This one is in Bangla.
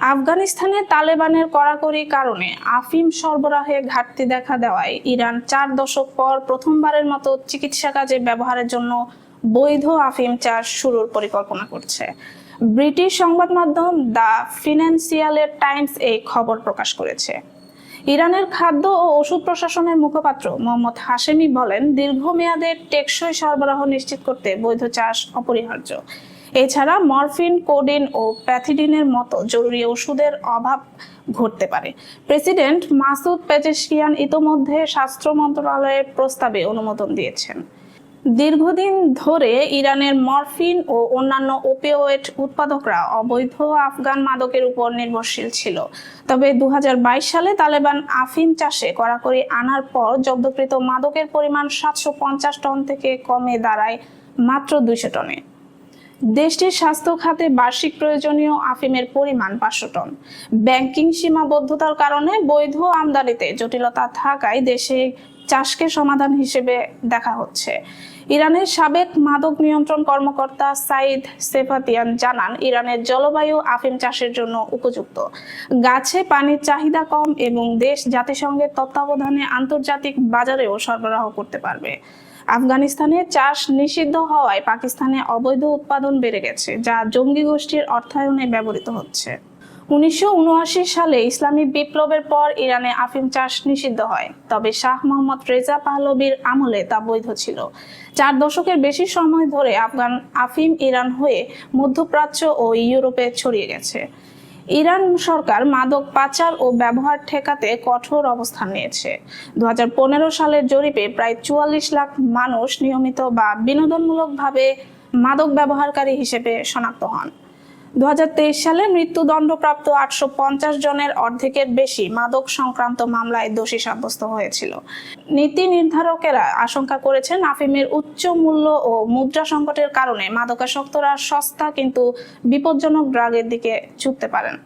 আফগানিস্তানে তালেবানের কড়াকড়ি কারণে আফিম সরবরাহে ঘাটতি দেখা দেওয়ায় ইরান চার দশক পর প্রথমবারের মতো চিকিৎসা কাজে ব্যবহারের জন্য বৈধ আফিম চাষ শুরুর পরিকল্পনা করছে। ব্রিটিশ সংবাদ মাধ্যম দ্য ফিনান্সিয়ালের টাইমস এই খবর প্রকাশ করেছে। ইরানের খাদ্য ও ওষুধ প্রশাসনের মুখপাত্র মোহাম্মদ হাশেমি বলেন, দীর্ঘমেয়াদে টেকসই সরবরাহ নিশ্চিত করতে বৈধ চাষ অপরিহার্য। এছাড়া মরফিন, কোডিন ও প্যাথিডিনের মতো জরুরি ওষুধের অভাব ঘটতে পারে। প্রেসিডেন্ট মাসুদ পেজেশকিয়ান ইতোমধ্যে স্বাস্থ্য মন্ত্রণালয়ের প্রস্তাবে অনুমোদন দিয়েছেন। দীর্ঘদিন ধরে ইরানের মরফিন ও অন্যান্য ওপিওয়েড উৎপাদকরা অবৈধ আফগান মাদকের উপর নির্ভরশীল ছিল। তবে দু হাজার বাইশ সালে তালেবান আফিম চাষে কড়াকড়ি আনার পর জব্দকৃত মাদকের পরিমাণ সাতশো পঞ্চাশ টন থেকে কমে দাঁড়ায় মাত্র দুইশো টনে। দেশটির স্বাস্থ্য খাতে বার্ষিক প্রয়োজনীয় আফিমের পরিমাণ পাঁচশো টন। ব্যাংকিং সীমাবদ্ধতার কারণে বৈধ আমদানিতে জটিলতা থাকায় দেশে চাষকে সমাধান হিসেবে দেখা হচ্ছে। ইরানের সাবেক মাদক নিয়ন্ত্রণ কর্মকর্তা সাইদ সেফাতিয়ান জানান, ইরানের জলবায়ু আফিম চাষের জন্য উপযুক্ত। গাছে পানির চাহিদা কম এবং দেশ জাতিসংঘের তত্ত্বাবধানে আন্তর্জাতিক বাজারেও সরবরাহ করতে পারবে। আফগানিস্তানে চাষ নিষিদ্ধ হওয়ায় পাকিস্তানে অবৈধ উৎপাদন বেড়ে গেছে, যা জঙ্গি গোষ্ঠীর অর্থায়নে ব্যবহৃত হচ্ছে। উনিশশো ঊনআশি সালে ইসলামী বিপ্লবের পর ইরানে আফিম চাষ নিষিদ্ধ হয়, তবে শাহ মোহাম্মদ রেজা পাহলবির আমলে তা বৈধ ছিল। চার দশকের বেশি সময় ধরে আফগান আফিম ইরান হয়ে মধ্যপ্রাচ্য ও ইউরোপে ছড়িয়ে গেছে। ইরান সরকার মাদক পাচার ও ব্যবহার ঠেকাতে কঠোর অবস্থান নিয়েছে। দুহাজার পনেরো সালের জরিপে প্রায় চুয়াল্লিশ লাখ মানুষ নিয়মিত বা বিনোদনমূলকভাবে মাদক ব্যবহারকারী হিসেবে শনাক্ত হন। দু সালে মৃত্যুদণ্ডপ্রাপ্ত আটশো পঞ্চাশ জনের অর্ধেকের বেশি মাদক সংক্রান্ত মামলায় দোষী সাব্যস্ত হয়েছিল। নীতি নির্ধারকেরা আশঙ্কা করেছেন আফিমের উচ্চ মূল্য ও মুদ্রা সংকটের কারণে মাদকাসক্তরা সস্তা কিন্তু বিপজ্জনক ড্রাগের দিকে ঝুঁকতে পারেন।